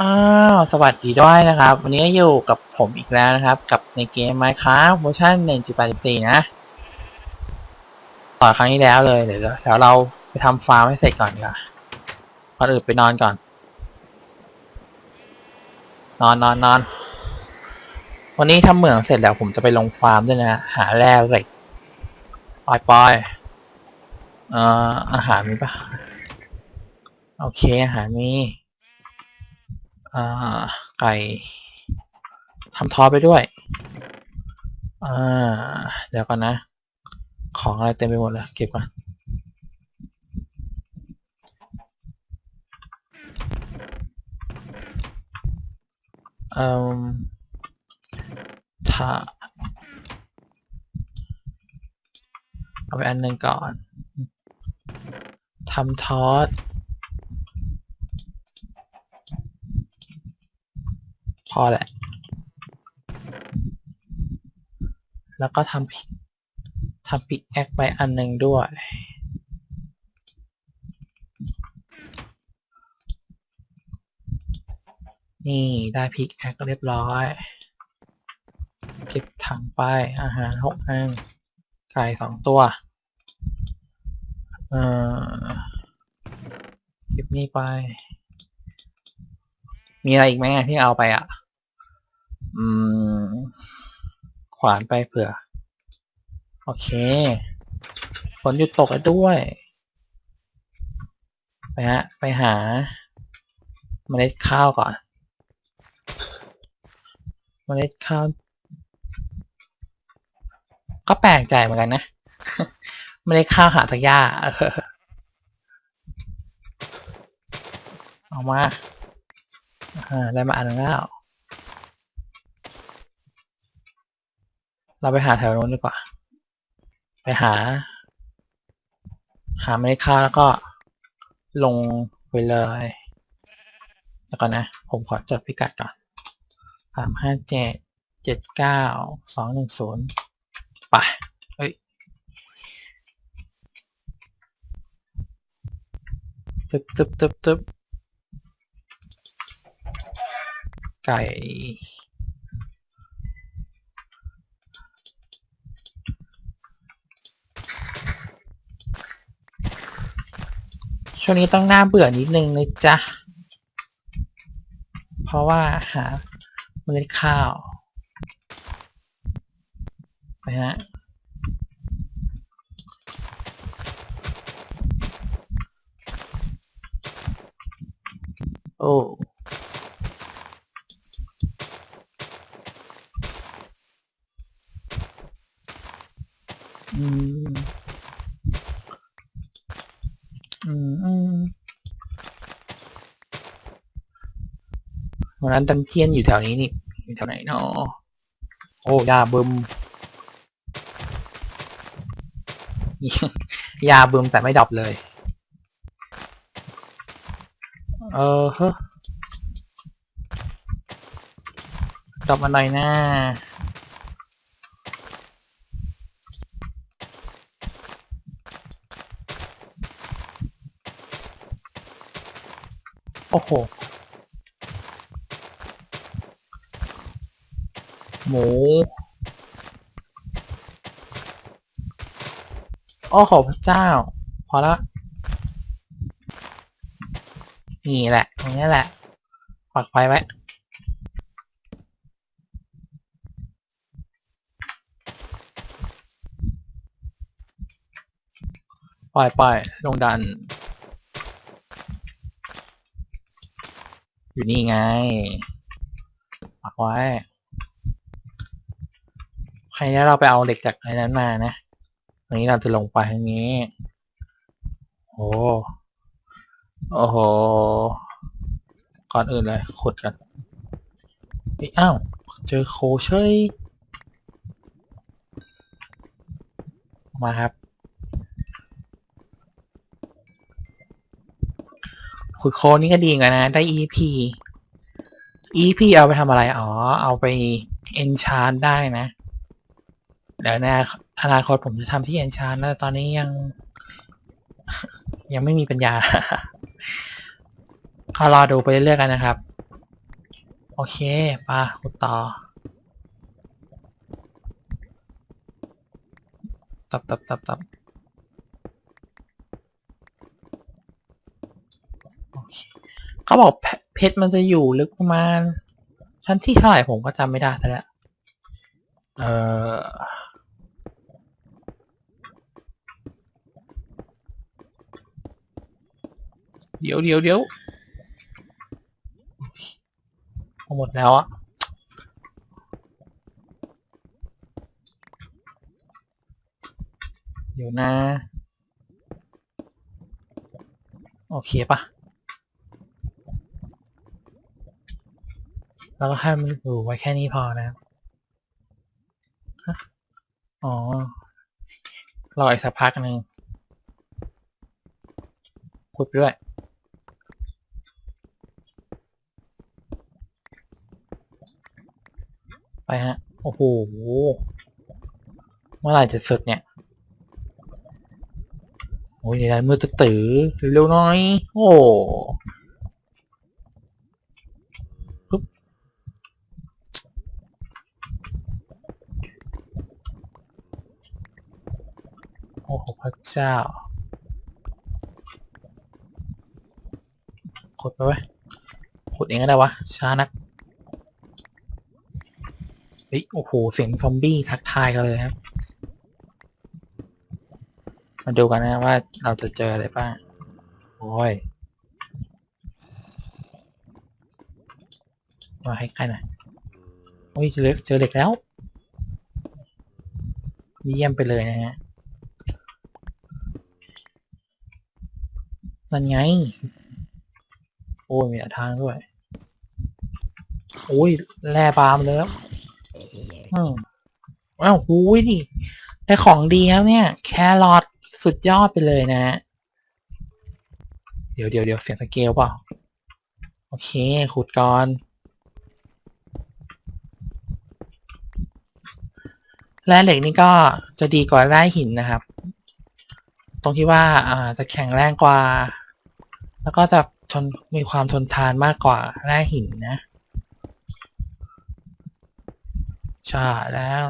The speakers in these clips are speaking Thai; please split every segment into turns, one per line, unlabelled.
อ้าวสวัสดีด้วยนะครับ วันนี้อยู่กับผมอีกแล้วนะครับ กับในเกม Minecraft เวอร์ชัน1.84 นะ ต่อครั้งที่แล้วเลย เดี๋ยวเดี๋ยวเราไปทำฟาร์มให้เสร็จก่อนดีกว่าก่อนอื่นไปนอนก่อน นอนนอนนอน วันนี้ทำเหมืองเสร็จแล้วผมจะไปลงฟาร์มด้วยนะ หาแร่เหล็กปล่อยปล่อยเอ่ออาหารมีปะโอเคอาหารมี อ่าไก่ทำทอไปด้วยอ่าเดี๋ยวก่อนนะ ของอะไรเต็มไปหมดเลยเก็บก่อนเอ่อถ้าเอาไปอันหนึ่งก่อนทำทอส อแหละ แล้วก็ทำพิทำปิกแอคไปอันหนึ่งด้วยนี่ได้พิกแอคเรียบร้อย เก็บถังไปอาหารหกอันไก่สองตัวเอ่อเก็บนี่ไป มีอะไรอีกไหมที่เอาไปอะ ขวานไปเผื่อ โอเค ฝนหยุดตกแล้วด้วย ไปฮะ ไปหาเมล็ดข้าวก่อน เมล็ดข้าว ก็แปลกใจเหมือนกันนะเมล็ดข้าวหาทากยาเออเอามา อ่า ได้มาอันหนึงแล้ว เราไปหาแถวโน้นดีกว่า ไปหา หาไม่ค่าแล้วก็ลงไปเลยแล้วก่อนนะ ผมขอจดพิกัดก่อนสามห้าเจ็ดเจ็ดเก้าสองหนึ่งศูนย์ไปเฮ้ยตึ๊บตึ๊บตึ๊บตึ๊บไก่ ช่วงนี้ต้องน่าเบื่อนิดนึงนะจ๊ะ เพราะว่าหาเมล็ดข้าวไปฮะโอ้อืม อืมอืม วันนั้นดันเทียนอยู่แถวนี้นี่อยู่แถวไหนเนาะโอ้ยาเบึมยาเบึมแต่ไม่ดับเลย เออเฮ้ดับมาหน่อยนะโอ้โห หมูโอ้โหพระเจ้า พอล้วนี่แหละ ตรงนี้แหละปักไฟไว้ ปล่อยปล่อยลงดัน อยู่นี่ไงปักไว้ ใครนี้เราไปเอาเหล็กจากในนั้นมานะอันนี้เราจะลงไปทางนี้ โอ้โอ้โห ก่อนอื่นเลยขุดกันอ้ยอ้าว เจอโคเชยมาครับ ขุดโคนี่ก็ดีกันนะ ได้ EP EP เอาไปทำอะไร อ๋อ เอาไป enchant ได้นะ เดี๋ยวในอนาคตผมจะทำที่ enchant นะตอนนี้ยัง ยังไม่มีปัญญาก็รอดูไปเรื่อยๆกันนะครับ โอเคปาขุดต่อตับตับตับตับเขาบอกเพชรมันจะอยู่ลึกประมาณ ชั้นที่เท่าไหร่ผมก็จำไม่ได้แต่ละเออ เดี๋ยวเดี๋ยวเดี๋ยวหมดแล้วอะเดี๋ยวนะ โอเคปะแล้วก็ให้มันอยู่ไว้แค่นี้พอนะฮะอ๋อ รออีกสักพักหนึ่งขุดไปด้วย ไปฮะ โอ้โห เมื่อไหร่จะสุดเนี่ย โอ้ยได้มือตื้อเร็วๆหน่อย โอ้ปึ๊บโอ้โหพระเจ้าขุดไปไว้ขุดเองก็ได้วะ ช้านัก เฮ้ยโอ้โหเสียงซอมบี้ทักทายกันเลยครับ มาดูกันนะว่าเราจะเจออะไรบ้าง โอ้ยมาให้ใกล้หน่อยโอ้ยเจอเจอเด็กแล้ว เยี่ยมไปเลยนะฮะ นั่นไง โอ้ยมีหน้าทางด้วย โอ้ยแร่บามเลยครับ อืมอ้าวหูยดิได้ของดีแล้วเนี่ย แครอทสุดยอดไปเลยนะ เดี๋ยวเดี๋ยวเดี๋ยวเสียงสเกลเปล่า โอเค ขุดก่อนแร่เหล็กนี่ก็จะดีกว่าแร่หินนะครับ ตรงที่ว่าอ่าจะแข็งแรงกว่า แล้วก็จะทนมีความทนทานมากกว่าแร่หินนะ ใช่แล้ว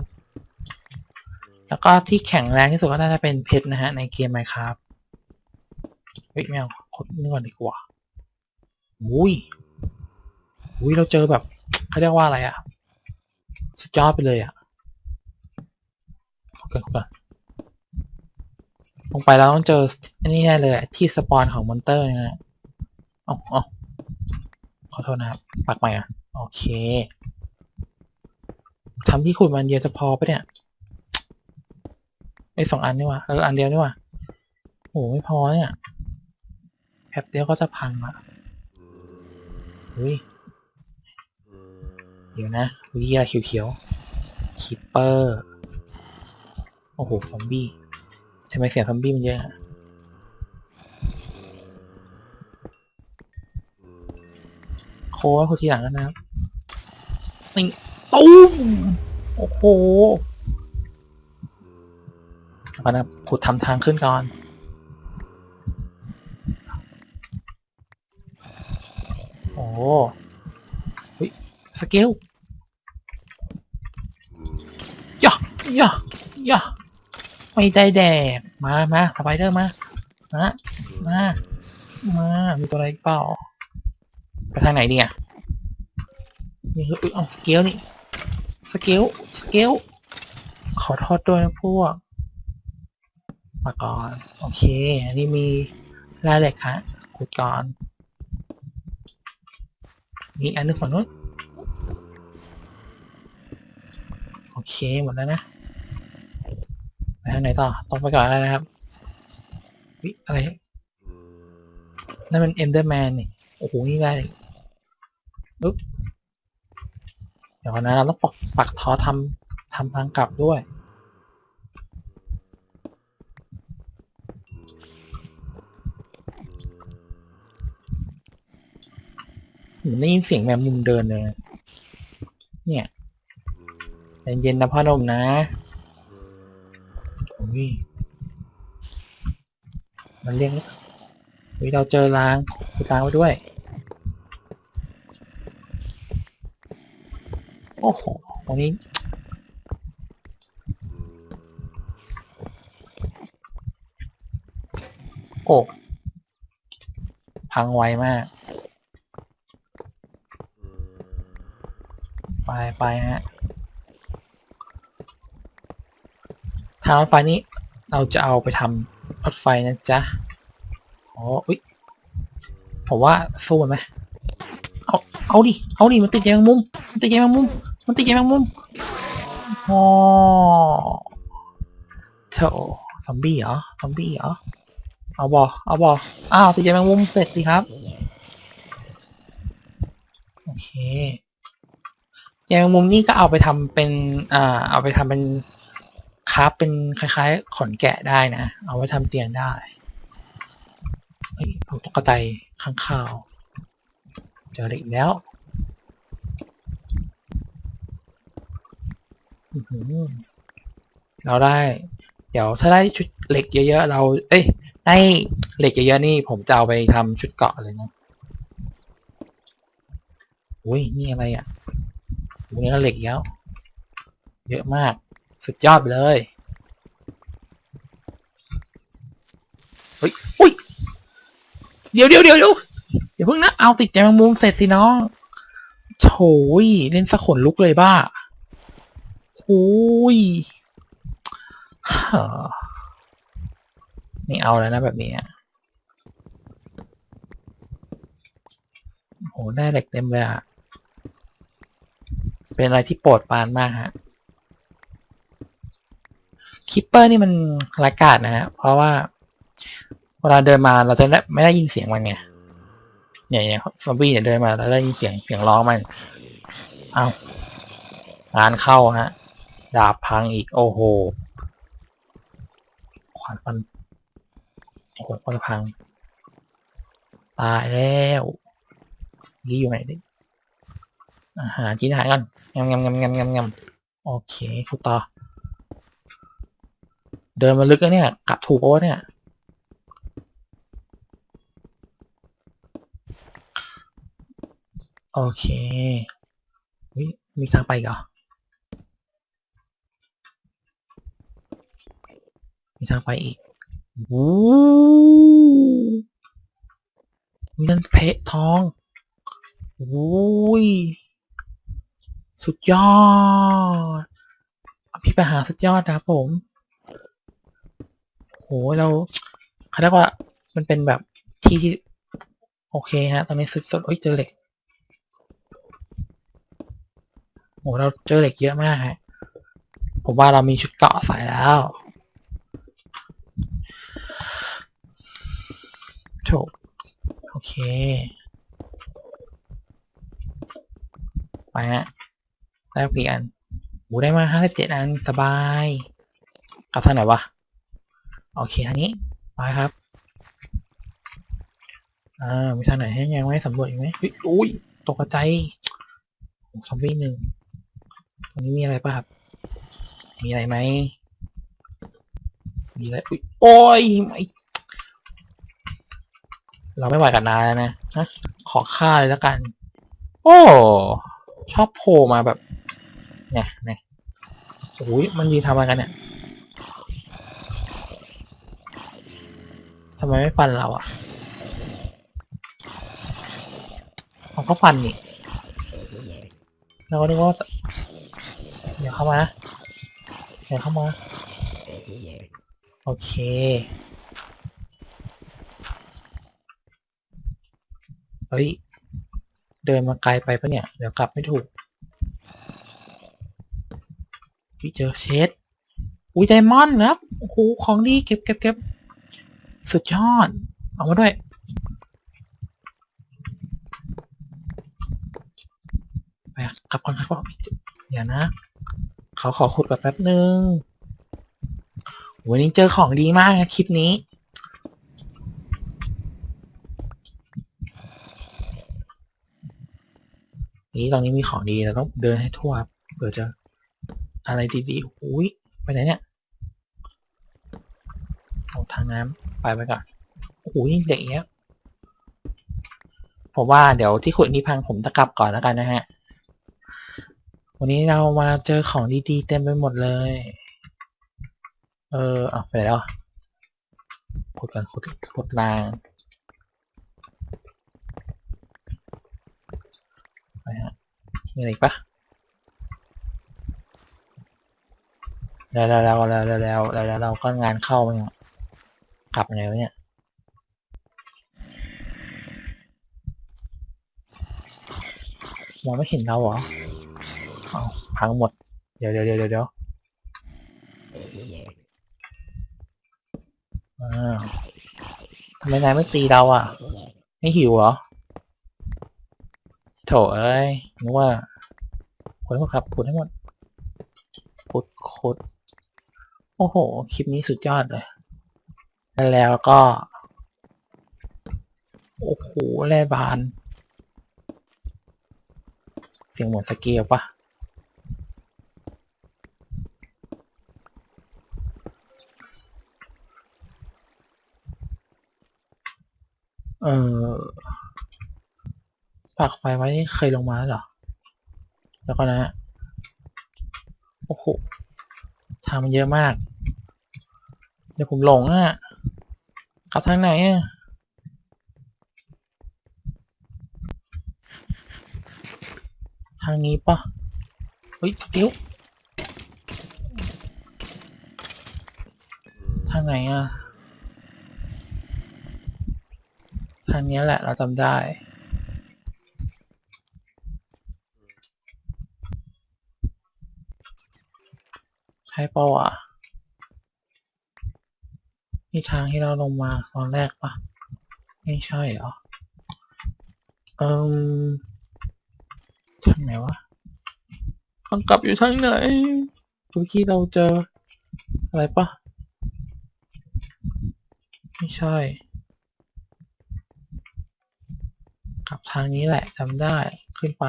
แล้วก็ที่แข็งแรงที่สุดก็น่าจะเป็นเพชรนะฮะ ในเกมไมครับเฮ้ยแมวคดนี่ก่อนดีกว่าอุ้ยอุ้ยเราเจอแบบเขาเรียกว่าอะไรอะสุดยอดไปเลยอะขอกันขอกันลงไปแล้วต้องเจออันนี้แน่เลยที่สปอนของมอนเตอร์นะฮะอ๋อขอโทษนะครับปักใหม่อะ โอเค ทำที่ขุดมันเดียวจะพอปะเนี่ยไอสองอันนี่วะเอออันเดียวนี่วะโหไม่พอเนี่ยแป๊บเดียวก็จะพังละเฮ้ยเดี๋ยวนะวิยาเขียวๆคิปเปอร์โอ้โหซอมบี้ทำไมเสียงซอมบี้มันเยอะโค้ดคนทีหลังแล้วนะครับนี่ ตุ้มโอ้โหก่อนนะขุดทำทางขึ้นก่อนโอ้ยสเกลย่าย่าย่าไม่ได้แดกมามาสไปเดอร์มามามามามีตัวอะไรเปล่าไปทางไหนเนี่ยนี่คือเอาสเกลนี่ สเกลสเกลขอโทษด้วยนะพวก มาก่อน โอเค อันนี้มีรายละเอียดค่ะขุดก่อนนี่อันนึงฝั่งนู้นโอเค หมดแล้วนะไปทางไหนต่อตรงไปก่อนแล้วนะครับวิอะไรนั่นมันเอ็มเดอร์แมนนี่ โอ้โห นี่ได้ปึ๊บ เดี๋ยวนะเราต้องปักปักทอทำทำทางกลับด้วยผมได้ยินเสียงแมวมุมเดินเลย เนี่ยใจเย็นๆนะพ่อหนุ่มนะโอ้ยมันเรียกเฮ้ยเราเจอรางขุดรางไว้ด้วย โอ้โหวันนี้โอ้พังไวมาก ไปไปฮะ ทางรถไฟนี้ เราจะเอาไปทำรถไฟนะจ๊ะอ๋ออุ๊ยผมว่าสู้มันไหมเอา เอาดิ เอาดิ มันติดใจแมงมุม มันติดใจแมงมุม มันติดใจแมงมุมอ๋อเถอะซอมบี้เหรอซอมบี้เหรอเอาบอเอาบออ้าวติดใจแมงมุมเสร็จสิครับโอเคใจแมงมุมนี่ก็เอาไปทำเป็นอ่าเอาไปทำเป็นคราฟเป็นคล้ายๆ ขนแกะได้นะ เอาไว้ทำเตียงได้เฮ้ยผมตกใจข้างข่าว เจอเหล็กอีกแล้วอื้อหือ เราได้ เดี๋ยวถ้าได้ชุดเหล็กเยอะๆเรา เอ้ย ได้เหล็กเยอะๆนี่ ผมจะเอาไปทำชุดเกาะเลยนะอุ้ยนี่อะไรอะวันนี้ก็เหล็กเยอะเยอะมาก สุดยอดไปเลยเฮ้ยอุ้ยเดี๋ยวเดี๋ยวเดี๋ยวเดี๋ยวอย่าเพิ่งนะ เอาติดใจแมงมุมเสร็จสิน้องโถยเล่นสะขนลุกเลยบ้า ยฮ่าไม่เอาแล้วนะแบบนี้อะโหได้เหล็กเต็มเลยอะเป็นอะไรที่โปรดปานมากฮะคิปเปอร์นี่มันรายกาดนะฮะ เพราะว่าเวลาเดินมาเราจะได้ไม่ได้ยินเสียงมันไงเนี่ยเนี่ยซอมบี้เนี่ยเดินมาเราได้ยินเสียงเสียงร้องมัน เอางานเข้าฮะ ดาบพังอีก โอ้โห ขวานฟันโอ้โหก็พัง ตายแล้วนี่อยู่ไหนดิอาหารกินอาหารก่อนงำงำงำงำงำงำโอเคคุต่อ เดินมาลึกแล้วเนี่ย กลับถูกโอ้เนี่ยโอเค มีทางไปกเหรอ มีทางไปอีกวู้มีนั่นเพชรทองวู้ย สุดยอดอภิปหาสุดยอดนะครับผม โห เราเขาเรียกว่ามันเป็นแบบที่ที่ โอเคฮะ ตอนนี้สุดสุดโอ้ยเจอเหล็ก โห เราเจอเหล็กเยอะมากฮะ ผมว่าเรามีชุดเกราะใส่แล้ว โถโอเค ไปฮะ ได้กี่อันโหได้มาห้าสิบเจ็ดอันสบายกลับทางไหนวะ โอเคทางนี้ ไปครับ อ่า มีทางไหนให้ยังไม่สำรวจอีกไหมอุ้ย ตกใจโอ้ซอมบี้หนึ่งตรงนี้มีอะไรป่ะครับ มีอะไรไหมมีอะไรอุ๊ยโอ้ยไม่ เราไม่ไหวกับนายแล้วนะฮะขอฆ่าเลยแล้วกัน โอ้ ชอบโผล่มาแบบ เนี่ยเนี่ยโอ้ยมันยืนทำอะไรกันเนี่ยทำไมไม่ฟันเราอะเขาก็ฟันนี่เราก็นึกว่าอย่าเข้ามานะอย่าเข้ามา โอเค เฮ้ย เดินมาไกลไปปะเนี่ย เดี๋ยวกลับไม่ถูกพี่เจอเชดอุ้ยไดมอนด์นะครับโอ้โหของดีเก็บเก็บเก็บสุดยอด เอามาด้วยไปกลับก่อนครับเดี๋ยวนะ เขาขอขุดก่อนแป๊บนึงวันนี้เจอของดีมากนะคลิปนี้ นี่ตอนนี้มีของดีเราต้องเดินให้ทั่วเผื่อจะอะไรดีๆอุ้ยไปไหนเนี่ยเอาทางน้ำไปไปก่อนโอ้โหญ่เด็กเนี้ยผมว่าเดี๋ยวที่ขุดนี้พังผมจะกลับก่อนแล้วกันนะฮะ วันนี้เรามาเจอของดีๆเต็มไปหมดเลย เออเอาไปแล้วขุดกันขุดขุดราง นะฮะมีอะไรปะแล้วแล้วแล้วแล้วแล้วแล้วเราก็งานเข้ามั้งกลับแล้วเนี่ยมองไม่เห็นเราเหรอเอาพังหมด เดี๋ยวเดี๋ยวเดี๋ยวเดี๋ยวทำไมนายไม่ตีเราอะ ไม่หิวเหรอ โถเอ้ยนึกว่าขุดให้หมดครับขุดให้หมดขุดขุดโอ้โห คลิปนี้สุดยอดเลย แล้วก็ โอ้โห แร่บาน เสียงเหมือนสเกลปะเออ ปักไฟไว้เคยลงมาแล้วเหรอ แล้วก็นะโอ้โหทางมันเยอะมาก เดี๋ยวผมหลงอะขับทางไหนอะทางนี้ปะเฮ้ยสกิลทางไหนอะทางนี้แหละเราจำได้ ช่ปะวะนี่ทางที่เราลงมาตอนแรกปะไม่ใช่เหรอเอิมทางไหนวะทางกลับอยู่ทางไหนเมื่อกี้เราเจออะไรปะไม่ใช่ กลับทางนี้แหละจำได้ขึ้นไป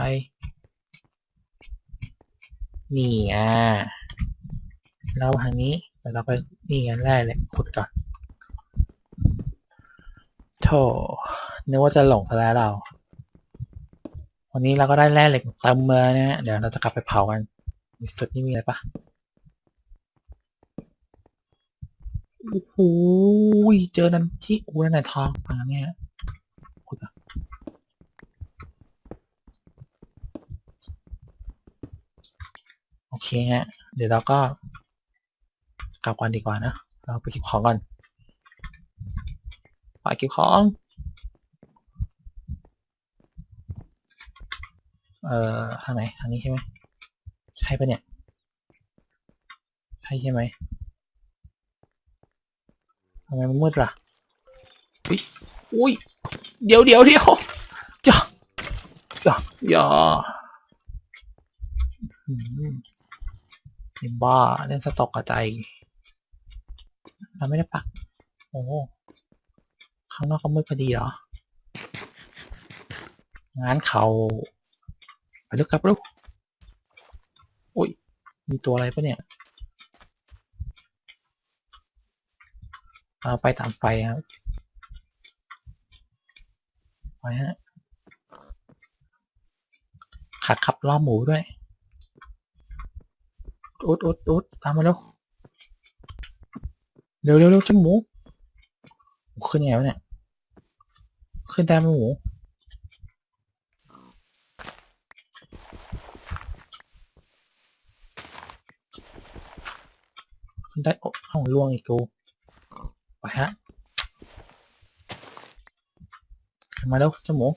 นี่อะ แล้วทางนี้เดี๋ยวเราไปนี่กันแรกเลยขุดก่อนโธ่นึกว่าจะหลงซะแล้วเรา วันนี้เราก็ได้แร่เหล็กเต็มเลยนะฮะเดี๋ยวเราจะกลับไปเผากันสุดนี่มีอะไรปะโอ้โหเจอนันที่อู้นั่นไหนทองฟังนะเนี่ยคุยกันโอเคฮะ เดี๋ยวเราก็ กลับกันดีกว่านะ เราไปเก็บของก่อนไปเก็บของ เอ่อทางไหนทางนี้ใช่ไหมใช่ปะเนี่ย ใช่ใช่ไหมทำไมมันมืดล่ะ อุ้ยอุ้ย เดี๋ยวเดี๋ยวเดี๋ยวอย่าอย่าอย่าอืมไอ้บ้าเล่นสต็อกกระจาย เราไม่ได้ปัก โอ้ข้างนอกก็มืดพอดีเหรอ งานเขาไปลึกครับลูกอุ้ย มีตัวอะไรปะเนี่ยเอาไปตามไฟครับไปฮะขัดขับล้อหมูด้วยอุดอุดอุดตามมาเร็ว เร็วเร็วเร็วจ้าหมูขึ้นยังไงวะเนี่ย ขึ้นได้ไหมหมูขึ้นได้โอ้เอ้าล่วงอีกกูไปฮะขึ้นมาแล้วเจ้าหมู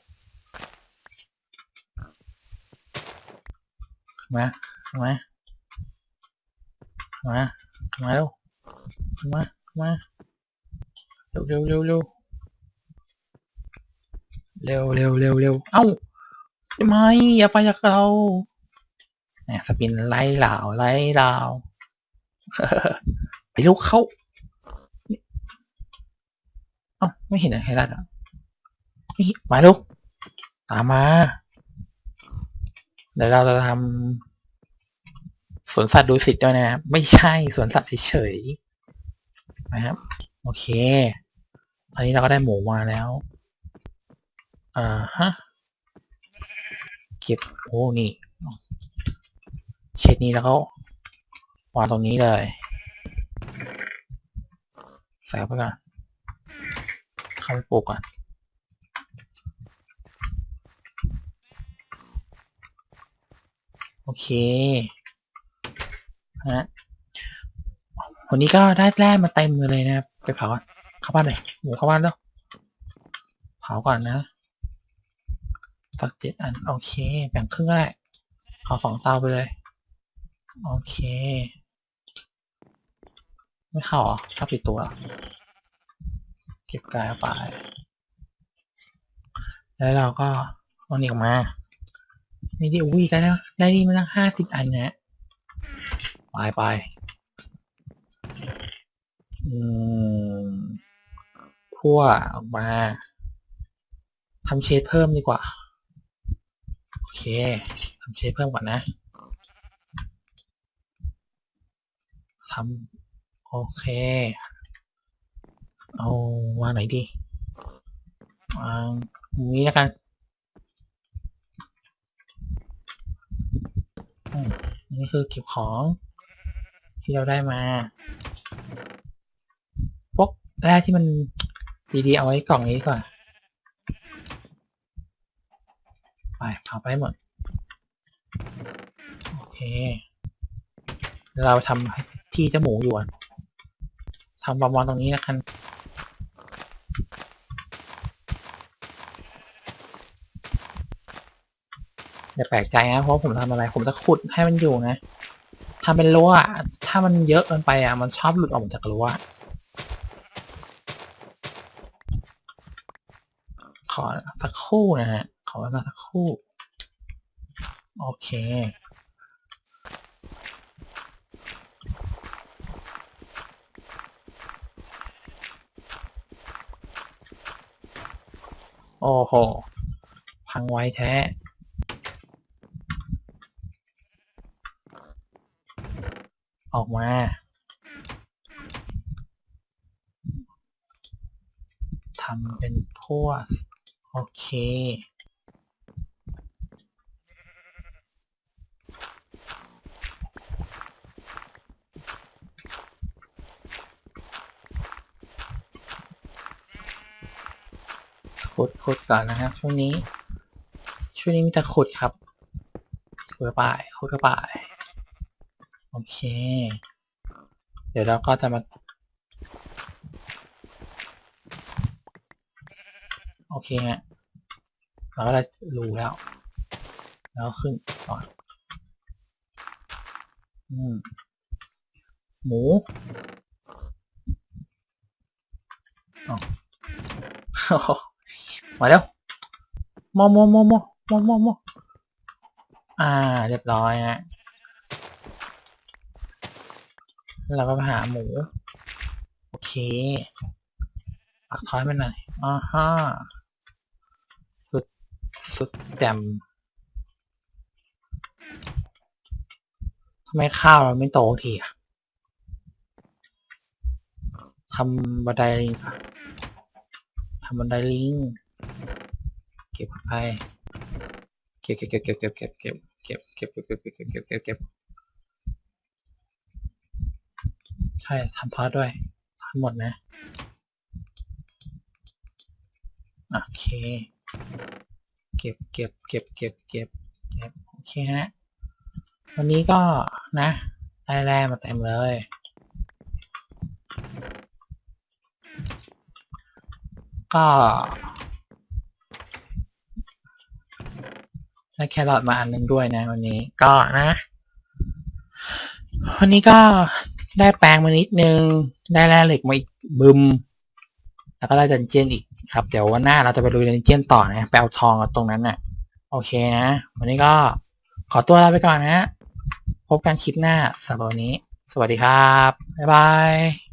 ขึ้นมาขึ้นมาขึ้นมามาแล้ว มา มาเร็วเร็วเร็วเร็วเร็วเร็วเร็วเอ้าทำไมอย่าไปจากเราเนี่ยสปินไล่ลาวไล่ลาวไปลุกเขาเอ้าไม่เห็นไฮรัตอะนี่มาลุกตามมา เดี๋ยวเราจะทำสวนสัตว์ดูสิตด้วยนะครับไม่ใช่สวนสัตว์เฉยๆ นะครับ โอเค ตอนนี้เราก็ได้หมูมาแล้ว อ่าฮะ เก็บโอ้นี่ เช็ดนี้แล้วก็วางตรงนี้เลย ใส่เข้าไปก่อนเข้าไปปลูกก่อนโอเคฮะ วันนี้ก็ได้แร่มาเต็มเลยนะครับ ไปเผาก่อนเข้าบ้านเลยหมูเข้าบ้านแล้วเผาก่อนนะตักเจ็ดอัน โอเค แบ่งครึ่งได้เอาสองเตาไปเลย โอเค ไม่เข้าเหรอชอบติดตัว เก็บกายเอาไป แล้วเราก็เอานี่ออกมานี่ดิอุ้ยได้แล้ว ได้นี่มาตั้งห้าสิบอันนะไปไป อืมพั่วออกมาทำเชดเพิ่มดีกว่า โอเคทำเชดเพิ่มก่อนนะทำโอเค เอาวางไหนดีวางตรงนี้แล้วกันนี่คือเก็บของที่เราได้มา แรกที่มันดีๆเอาไว้กล่องนี้ก่อน ไปเผาไปหมด โอเค เราทำที่เจ้าหมูอยู่อะทำประมาณตรงนี้แล้วกันอย่าแปลกใจนะเพราะผมทำอะไร ผมจะขุดให้มันอยู่นะทำเป็นรั้วถ้ามันเยอะเกินไปอะ มันชอบหลุดออกมาจากรั้ว ขอสักคู่นะฮะ ขอเวลาสักคู่ โอเค โอ้โห พังไว้แท้ออกมา ทำเป็นพวก โอเคขุดขุดก่อนนะครับช่วงนี้ ช่วงนี้มีแต่ขุดครับขุดกระป่ายขุดกระป่ายโอเค เดี๋ยวเราก็จะมา โอ เคฮะเราก็ได้รูแล้ว แล้วขึ้นก่อนอืมหมูอ๋อมาแล้วมอมอมอมอมอมอมออ่า เรียบร้อยฮะแล้วเราก็ไปหาหมู โอเคปักท้อยมันหน่อยอ่าฮะ สุดแจ่มทำไมข้าวเราไม่โตทีอะทำบันไดลิงค่ะทำบันไดลิง เก็บไป เก็บเก็บเก็บเก็บเก็บเก็บเก็บเก็บเก็บเก็บเก็บเก็บเก็บเก็บเก็บใช่ทำทอดด้วยทำหมดนะ โอเค ก็บเก็บเก็บเก็บเก็บเก็บโอเคฮะวันนี้ก็นะได้แร่มาเต็มเลยก็ได้แครอทมาอันนึงด้วยนะวันนี้ก็นะ วันนี้ก็ได้แปลงมานิดนึง ได้แร่เหล็กมาอีกบึม แล้วก็ได้ดันเจียนอีก ครับเดี๋ยววันหน้าเราจะไปลุยดันเจียนต่อนะไปเอาทองตรงนั้นน่ะ โอเคนะ วันนี้ก็ขอตัวลาไปก่อนนะ พบกันคลิปหน้าสำหรับวันนี้ สวัสดีครับ บ๊ายบาย